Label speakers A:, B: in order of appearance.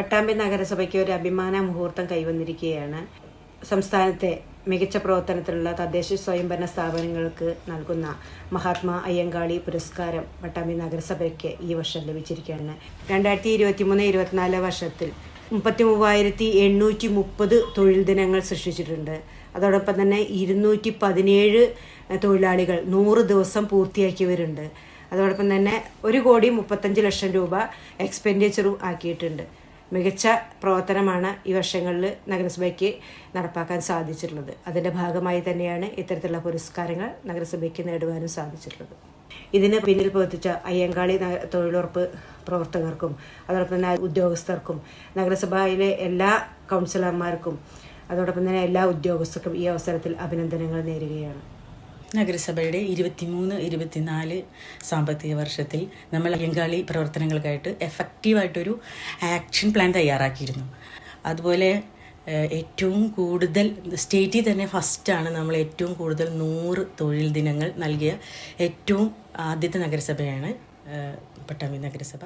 A: പട്ടാമ്പി നഗരസഭയ്ക്ക് ഒരു അഭിമാന മുഹൂർത്തം കൈവന്നിരിക്കുകയാണ്. സംസ്ഥാനത്തെ മികച്ച പ്രവർത്തനത്തിലുള്ള തദ്ദേശ സ്വയംഭരണ സ്ഥാപനങ്ങൾക്ക് നൽകുന്ന മഹാത്മാ അയ്യങ്കാളി പുരസ്കാരം പട്ടാമ്പി നഗരസഭയ്ക്ക് ഈ വർഷം ലഭിച്ചിരിക്കുകയാണ്. രണ്ടായിരത്തി ഇരുപത്തി മൂന്ന് ഇരുപത്തിനാല് വർഷത്തിൽ മുപ്പത്തി മൂവായിരത്തി എണ്ണൂറ്റി മുപ്പത് തൊഴിൽ ദിനങ്ങൾ സൃഷ്ടിച്ചിട്ടുണ്ട്. അതോടൊപ്പം തന്നെ ഇരുന്നൂറ്റി പതിനേഴ് തൊഴിലാളികൾ നൂറ് ദിവസം പൂർത്തിയാക്കിയവരുണ്ട്. അതോടൊപ്പം തന്നെ ഒരു കോടി മുപ്പത്തഞ്ച് ലക്ഷം രൂപ എക്സ്പെൻഡിച്ചറും ആക്കിയിട്ടുണ്ട്. മികച്ച പ്രവർത്തനമാണ് ഈ വർഷങ്ങളിൽ നഗരസഭയ്ക്ക് നടപ്പാക്കാൻ സാധിച്ചിട്ടുള്ളത്. അതിന്റെ ഭാഗമായി തന്നെയാണ് ഇത്തരത്തിലുള്ള പുരസ്കാരങ്ങൾ നഗരസഭയ്ക്ക് നേടുവാനും സാധിച്ചിട്ടുള്ളത്. ഇതിന് പിന്നിൽ പ്രവർത്തിച്ച അയ്യങ്കാളി തൊഴിലുറപ്പ് പ്രവർത്തകർക്കും അതോടൊപ്പം തന്നെ ഉദ്യോഗസ്ഥർക്കും നഗരസഭയിലെ എല്ലാ കൗൺസിലർമാർക്കും അതോടൊപ്പം തന്നെ എല്ലാ ഉദ്യോഗസ്ഥർക്കും ഈ അവസരത്തിൽ അഭിനന്ദനങ്ങൾ നേരുകയാണ്.
B: നഗരസഭയുടെ ഇരുപത്തിമൂന്ന് ഇരുപത്തിനാല് സാമ്പത്തിക വർഷത്തിൽ നമ്മൾ അയ്യങ്കാളി പ്രവർത്തനങ്ങൾക്കായിട്ട് എഫക്റ്റീവായിട്ടൊരു ആക്ഷൻ പ്ലാൻ തയ്യാറാക്കിയിരുന്നു. അതുപോലെ ഏറ്റവും കൂടുതൽ സ്റ്റേറ്റിൽ തന്നെ ഫസ്റ്റാണ് നമ്മൾ ഏറ്റവും കൂടുതൽ നൂറ് തൊഴിൽ ദിനങ്ങൾ നൽകിയ ഏറ്റവും ആദ്യത്തെ നഗരസഭയാണ് പട്ടാമ്പി നഗരസഭ.